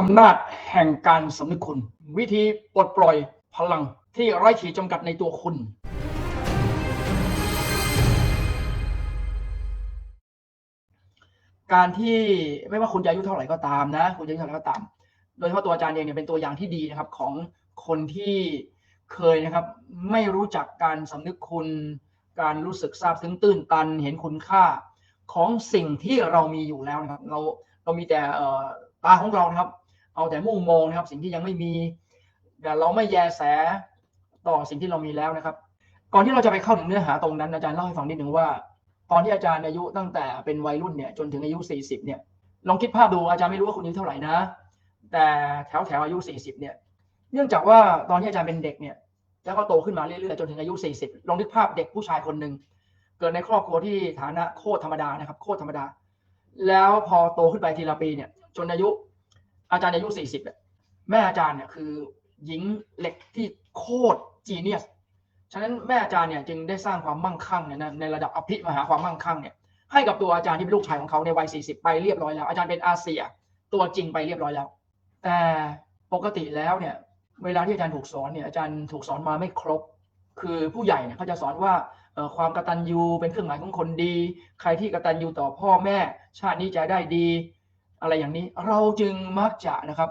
อำนาจแห่งการสำนึกคุณ วิธีปลดปล่อยพลังที่ไร้ขีดจำกัดในตัวคุณ การที่ไม่ว่าคุณจะอายุเท่าไหร่ก็ตามนะ คุณจะอายุเท่าไหร่ก็ตาม โดยเฉพาะตัวอาจารย์เองเนี่ยเป็นตัวอย่างที่ดีนะครับของคนที่เคยนะครับ ไม่รู้จักการสำนึกคุณ การรู้สึกซาบซึ้งตื้นตันเห็นคุณค่าของสิ่งที่เรามีอยู่แล้วนะครับ เราเรามีแต่ตาของเรานะครับ เอาแต่มุ่งมองนะครับ สิ่งที่ยังไม่มีแต่เราไม่แยแสต่อสิ่งที่เรามีแล้วนะครับ ก่อนที่เราจะไปเข้าถึงเนื้อหาตรงนั้น อาจารย์เล่าให้ฟังนิดหนึ่งว่า ตอนที่อาจารย์อายุตั้งแต่เป็นวัยรุ่นเนี่ยจนถึงอายุ 40 เนี่ย ลองคิดภาพดูอาจารย์ไม่รู้ว่าคุณอายุเท่าไหร่นะ แต่แถวแถวอายุ 40 เนี่ย เนื่องจากว่าตอนที่อาจารย์เป็นเด็กเนี่ยแล้วก็โตขึ้นมาเรื่อยๆจนถึงอายุ 40 ลองนึกภาพเด็กผู้ชายคนหนึ่งเกิดในครอบครัวที่ฐานะโคตรธรรมดานะครับ โคตรธรรมดา แล้วพอโตขึ้นไปทีละปีเนี่ย จนอายุ อาจารย์อายุ40เนี่ยแม่อาจารย์เนี่ยคือหญิงเหล็กที่โคตรจีเนียสฉะนั้นแม่อาจารย์เนี่ยจึงได้สร้างความมั่งคั่งเนี่ยในระดับอภิมหาความมั่งคั่งเนี่ยให้กับตัวอาจารย์ที่เป็นลูกชายของเขาในวัย 40 ไปเรียบร้อยแล้ว อาจารย์เป็นอาเซีย ตัวจริงไปเรียบร้อยแล้ว แต่ปกติแล้วเนี่ยเวลาที่อาจารย์ถูกสอนเนี่ยอาจารย์ถูกสอนมาไม่ครบ คือผู้ใหญ่เนี่ยเขาจะสอนว่าความกตัญญูเป็นเครื่องหมายของคนดี ใครที่กตัญญูต่อพ่อแม่ ชาตินี้จะได้ดี อะไรอย่างนี้เราจึงมักจะนะครับ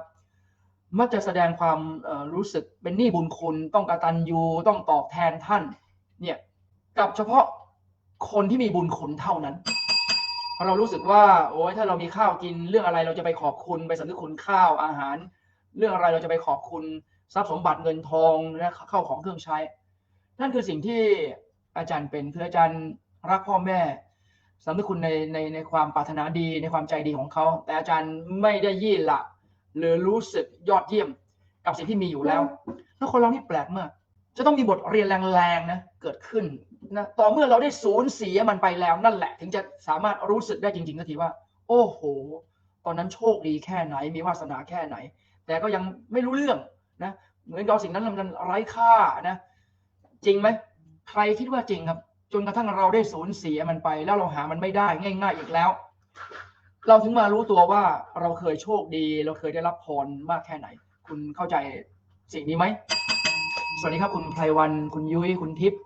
มักจะแสดงความรู้สึกเป็นหนี้บุญคุณต้องกตัญญูต้องตอบแทนท่านเนี่ยกับเฉพาะคนที่มีบุญคุณเท่านั้นเรารู้สึกว่าโอ้ยถ้าเรามีข้าวกินเรื่องอะไรเราจะไปขอบคุณไปสำนึกคุณข้าวอาหาร เรื่องอะไรเราจะไปขอบคุณทรัพย์สมบัติเงินทองและเข้าของเครื่องใช้ นั่นคือสิ่งที่อาจารย์เป็นคืออาจารย์รักพ่อแม่ สำนึกคุณในในในความปรารถนาดีในความใจดีของเขา แต่อาจารย์ไม่ได้ยี่ละ หรือรู้สึกยอดเยี่ยมกับสิ่งที่มีอยู่แล้ว แล้วคนเรานี่แปลกมาก จะต้องมีบทเรียนแรงๆนะเกิดขึ้นนะต่อเมื่อเราได้สูญเสียมันไปแล้วนั่นแหละ ถึงจะสามารถรู้สึกได้จริงๆก็ทีว่า โอ้โห ตอนนั้นโชคดีแค่ไหน มีวาสนาแค่ไหน แต่ก็ยังไม่รู้เรื่องนะเหมือนกับสิ่งนั้นมันไร้ค่านะ จริงไหมใครคิดว่าจริงครับ จนกระทั่งเราได้สูญเสียมันไป แล้วเราหามันไม่ได้ง่าย ๆ อีกแล้ว เราถึงมารู้ตัวว่าเราเคยโชคดี เราเคยได้รับพรมากแค่ไหน คุณเข้าใจสิ่งนี้ไหมสวัสดีครับคุณไพรวัน คุณยุ้ยคุณทิพย์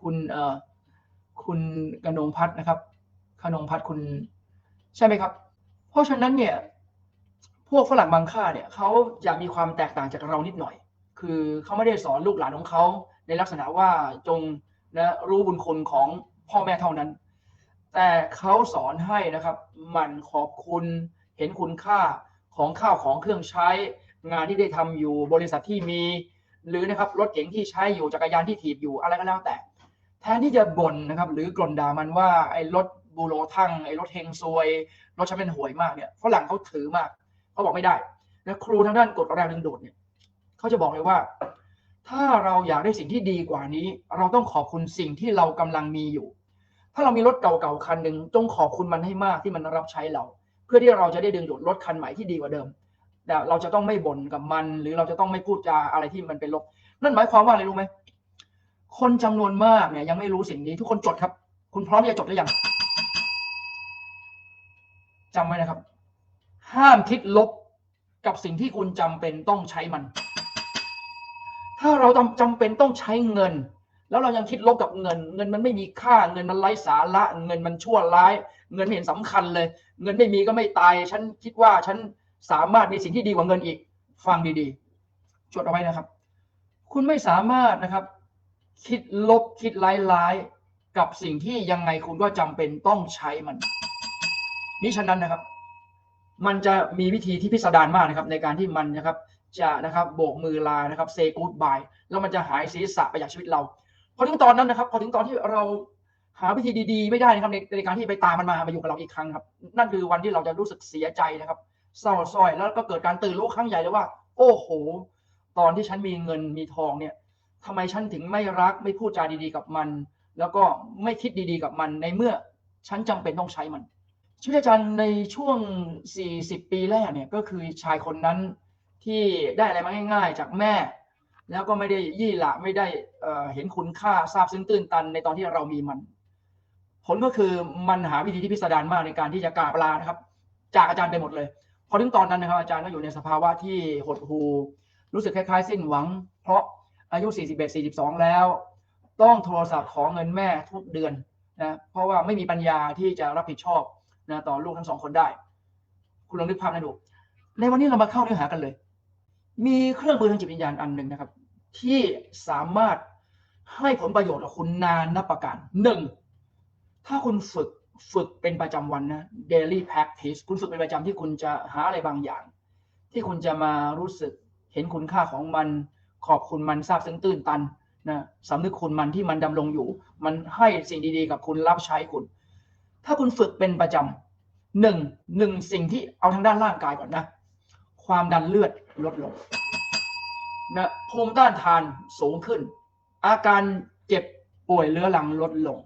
คุณเอ่อคุณกนงพัฒน์นะครับขนงพัฒน์คุณ ใช่ไหมครับ เพราะฉะนั้นเนี่ย พวกฝรั่งบางค่าเนี่ยเขาจะมีความแตกต่างจากเรานิดหน่อย คือเขาไม่ได้สอนลูกหลานของเขาในลักษณะว่าจง นะรู้บุญคุณของพ่อแม่เท่านั้น แต่เขาสอนให้นะครับมันขอบคุณเห็นคุณค่าของข้าวของเครื่องใช้ งานที่ได้ทำอยู่บริษัทที่มี หรือนะครับรถเก๋งที่ใช้อยู่จักรยานที่ถีบอยู่อะไรก็แล้วแต่ แทนที่จะบ่นนะครับหรือกล่นด่ามันว่าไอ้รถบูโรทั้งไอ้รถเฮงซวย รถฉันเป็นห่วยมากเนี่ยฝรั่งเขาถือมากเขาบอกไม่ได้และครูทางด้านกฎแรงดึงดูดเนี่ยเขาจะบอกเลยว่า ถ้าเราอยากได้สิ่งที่ดีกว่านี้ เราต้องขอบคุณสิ่งที่เรากำลังมีอยู่ ถ้าเรามีรถเก่าๆคันหนึ่งจงขอบคุณมันให้มากที่มันรับใช้เรา เพื่อที่เราจะได้ดึงดูดรถคันใหม่ที่ดีกว่าเดิมแต่เราจะต้องไม่บ่นกับมัน หรือเราจะต้องไม่พูดจาอะไรที่มันเป็นลบ นั่นหมายความว่าอะไรรู้ไหมคนจำนวนมากเนี่ยยังไม่รู้สิ่งนี้ทุกคนจดครับ คุณพร้อมที่จะจดหรือยังจำไว้นะครับ ห้ามคิดลบกับสิ่งที่คุณจำเป็นต้องใช้มัน ถ้าเราจำเป็นต้องใช้เงิน แล้วเรายังคิดลบกับเงิน เงินมันไม่มีค่าเงินมันไร้สาระเงินมันชั่วร้าย เงินไม่เห็นสำคัญเลย เงินไม่มีก็ไม่ตาย ฉันคิดว่าฉันสามารถมีสิ่งที่ดีกว่าเงินอีก ฟังดีๆจดเอาไว้นะครับ คุณไม่สามารถนะครับ คิดลบคิดร้ายๆกับสิ่งที่ยังไงคุณก็จำเป็นต้องใช้มันนี่ฉะนั้นนะครับ มันจะมีวิธีที่พิสดารมากนะครับ ในการที่มันนะครับ จะนะครับโบกมือลานะครับเซกูดบายแล้วมันจะหายศีรษะไปจากชีวิตเราพอถึงตอนนั้นนะครับพอถึงตอนที่เราหาวิธีดีๆ ไม่ได้นะครับในในการที่ไปตามมันมามาอยู่กับเราอีกครั้งครับ นั่นคือวันที่เราจะรู้สึกเสียใจนะครับ เศร้าส้อยแล้วก็เกิดการตื่นรู้ครั้งใหญ่เลยว่า โอ้โห ตอนที่ฉันมีเงินมีทองเนี่ยทำไมฉันถึงไม่รักไม่พูดจาดีๆกับมัน แล้วก็ไม่คิดดีๆกับมันในเมื่อฉันจำเป็นต้องใช้มันชีวิตอาจารย์ในช่วง 40 ปีแรกเนี่ยก็คือชายคนนั้น ที่ได้อะไรมาง่ายๆ จากแม่ แล้วก็ไม่ได้ยี่หละไม่ได้เห็นคุณค่าทราบซึ้งตื้นตันในตอนที่เรามีมัน ผลก็คือมันหาวิธีที่พิสดารมากในการที่จะกราบลานะครับ จากอาจารย์ไปหมดเลยพอถึงตอนนั้นนะครับอาจารย์ก็อยู่ในสภาวะที่หดหู่รู้สึกคล้ายๆ สิ้นหวัง เพราะอายุ 41 42 แล้ว ต้องโทรศัพท์ขอเงินแม่ทุกเดือนนะเพราะว่าไม่มีปัญญาที่จะรับผิดชอบนะต่อลูกทั้งสองคนได้ คุณลองนึกภาพนะดูในวันนี้เรามาเข้าเนื้อหากันเลย มีเครื่องมือทางจิตวิญญาณอันหนึ่งนะครับ ที่สามารถให้ผลประโยชน์กับคุณนานนับประการหนึ่งถ้าคุณฝึกฝึกเป็นประจำวันนะ daily practice คุณฝึกเป็นประจำที่คุณจะหาอะไรบางอย่าง ที่คุณจะมารู้สึกเห็นคุณค่าของมัน ขอบคุณมันซาบซึ้งตื้นตันนะสำนึกคุณมันที่มันดำรงอยู่ มันให้สิ่งดีๆ กับคุณรับใช้คุณ ถ้าคุณฝึกเป็นประจำหนึ่งหนึ่งสิ่งที่เอาทางด้านร่างกายก่อนนะ ความดันเลือดลดลงนะภูมิต้านทานสูงขึ้น อาการเจ็บป่วยเรื้อรังลดลง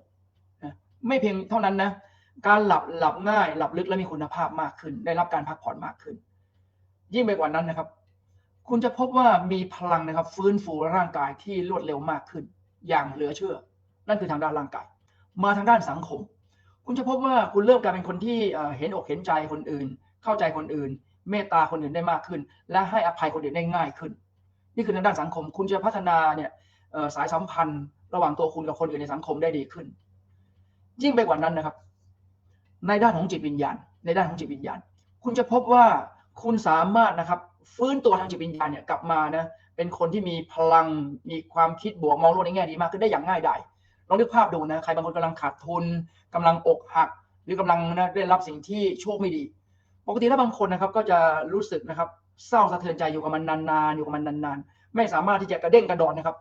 นะไม่เพียงเท่านั้นนะการหลับหลับง่าย หลับลึกและมีคุณภาพมากขึ้น ได้รับการพักผ่อนมากขึ้น ยิ่งไปกว่านั้นนะครับ คุณจะพบว่ามีพลังนะครับ ฟื้นฟูร่างกายที่รวดเร็วมากขึ้น อย่างเหลือเชื่อ นั่นคือทางด้านร่างกาย มาทางด้านสังคม คุณจะพบว่าคุณเริ่มกลายเป็นคนที่เอ่อเห็นอกเห็นใจคนอื่น เข้าใจคนอื่น เมตตาคนอื่นได้มากขึ้น และให้อภัยคนอื่นได้ง่ายขึ้น นี่คือทางด้านสังคม คุณจะพัฒนาเนี่ยสายสัมพันธ์ ระหว่างตัวคุณกับคนอื่นในสังคมได้ดีขึ้น ยิ่งไปกว่านั้นนะครับ ในด้านของจิตวิญญาณ ในด้านของจิตวิญญาณ คุณจะพบว่าคุณสามารถนะครับ ฟื้นตัวทางจิตวิญญาณเนี่ยกลับมานะเป็นคนที่มีพลังมีความคิดบวกมองโลกในแง่ดีมากขึ้นได้อย่างง่ายดายลองนึกภาพดูนะใครบางคนกำลังขาดทุนกำลังอกหัก หรือกำลังนะได้รับสิ่งที่โชคไม่ดี ปกติแล้วบางคนนะครับก็จะรู้สึกนะครับเศร้าสะเทือนใจอยู่กับมันนานๆอยู่กับมันนานๆ ไม่สามารถที่จะกระเด้งกระดอนนะครับ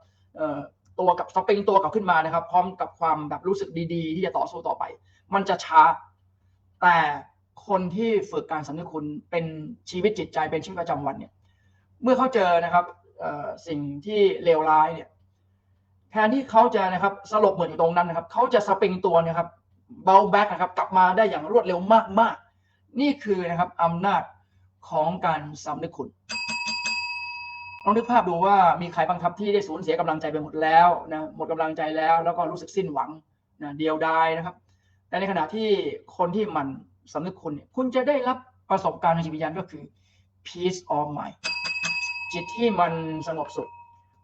ตัวกับสปริงตัวกลับขึ้นมานะครับ พร้อมกับความแบบรู้สึกดีๆ ที่จะต่อสู้ต่อไป มันจะช้า แต่คนที่ฝึกการสำนึกคุณเป็นชีวิตจิตใจเป็นชีวิตประจำวันเนี่ยเมื่อเขาเจอนะครับสิ่งที่เลวร้ายเนี่ยแทนที่เขาจะนะครับสลบเหมือนอยู่ตรงนั้นนะครับเขาจะสปริงตัวนะครับเบาแบ็กนะครับกลับมาได้อย่างรวดเร็วมากๆ นี่คือนะครับอำนาจของการสำนึกคุณลองนึกภาพดูว่ามีใครบางครับที่ได้สูญเสียกำลังใจไปหมดแล้วนะหมดกำลังใจแล้วแล้วก็รู้สึกสิ้นหวังนะเดียวดายนะครับ แต่ในขณะที่คนที่มันสำนึกคุณเนี่ยคุณจะได้รับประสบการณ์ในจิตวิญญาณก็คือ peace of mind จิตที่มันสงบสุข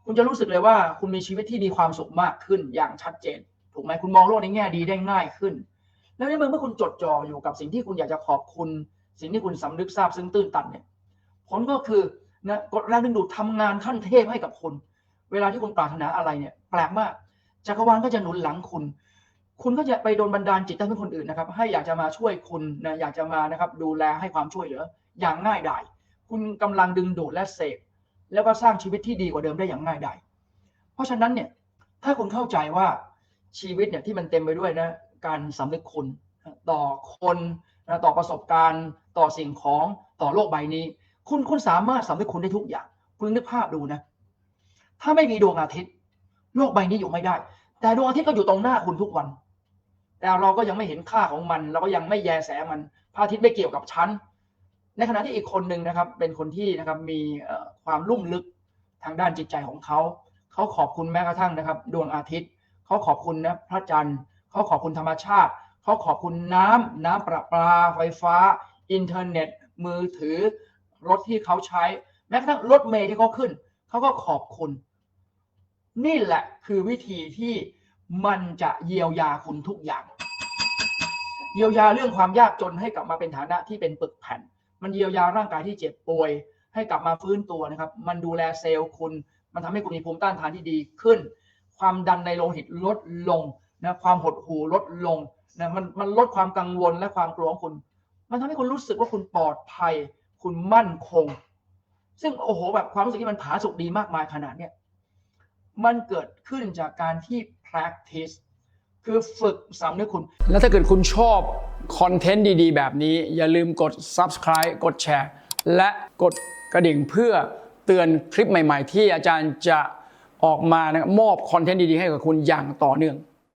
คุณจะรู้สึกเลยว่าคุณมีชีวิตที่มีความสุขมากขึ้นอย่างชัดเจน ถูกไหมคุณมองโลกในแง่ดีได้ง่ายขึ้น แล้วในเมื่อเมื่อคุณจดจ่ออยู่กับสิ่งที่คุณอยากจะขอบคุณ สิ่งที่คุณสำนึกทราบซึ้งตื้นตันเนี่ยผลก็คือนะกดแรงดึงดูดทำงานขั้นเทพให้กับคุณ เวลาที่คุณปรารถนาอะไรเนี่ย แปลกมากจักรวาลก็จะหนุนหลังคุณ คุณก็จะไปโดนบันดาลจิตให้คนอื่นนะครับ ให้อยากจะมาช่วยคุณนะอยากจะมานะครับ ดูแลให้ความช่วยเหลือ อย่างง่ายดายคุณกำลังดึงดูดและเสกแล้วก็สร้างชีวิตที่ดีกว่าเดิมได้อย่างง่ายดายเพราะฉะนั้นเนี่ย ถ้าคุณเข้าใจว่าชีวิตเนี่ยที่มันเต็มไปด้วยนะ การสำนึกคุณ ต่อคนนะต่อประสบการณ์ ต่อสิ่งของต่อโลกใบนี้ คุณคุณสามารถสำนึกคุณได้ทุกอย่าง คุณนึกภาพดูนะ ถ้าไม่มีดวงอาทิตย์ โลกใบนี้อยู่ไม่ได้ แต่ดวงอาทิตย์ก็อยู่ตรงหน้าคุณทุกวัน แต่เราก็ยังไม่เห็นค่าของมัน เราก็ยังไม่แยแสมันพระอาทิตย์ไม่เกี่ยวกับฉันในขณะที่อีกคนหนึ่งนะครับเป็นคนที่นะครับมีความลุ่มลึกทางด้านจิตใจของเขา เขาขอบคุณแม้กระทั่งนะครับ ดวงอาทิตย์ เขาขอบคุณนะพระจันทร์ เขาขอบคุณธรรมชาติ เขาขอบคุณน้ำน้ำประปาไฟฟ้า อินเทอร์เน็ต มือถือ รถที่เขาใช้ แม้กระทั่งรถเมล์ที่เขาขึ้น เขาก็ขอบคุณ นี่แหละคือวิธีที่มันจะเยียวยาคุณทุกอย่าง เยียวยาเรื่องความยากจนให้กลับมาเป็นฐานะที่เป็นปึกแผ่น มันเยียวยาร่างกายที่เจ็บป่วย ให้กลับมาฟื้นตัวนะครับ มันดูแลเซลล์คุณ มันทำให้คุณมีภูมิต้านทานที่ดีขึ้น ความดันในโลหิตลดลง นะความหดหู่ลดลงนะมันมันลดความกังวลและความกลัวของคุณ มันทำให้คุณรู้สึกว่าคุณปลอดภัย คุณมั่นคง ซึ่งโอ้โหแบบความรู้สึกที่มันผาสุกดีมากมายขนาดเนี้ยมันเกิดขึ้นจากการที่ practice คือฝึกสำนึกคุณ แล้วถ้าเกิดคุณชอบคอนเทนต์ดีๆ แบบนี้ อย่าลืมกด subscribe กดแชร์ และกดกระดิ่งเพื่อเตือนคลิปใหม่ๆ ที่อาจารย์จะออกมานะมอบคอนเทนต์ดีๆ ให้กับคุณอย่างต่อเนื่อง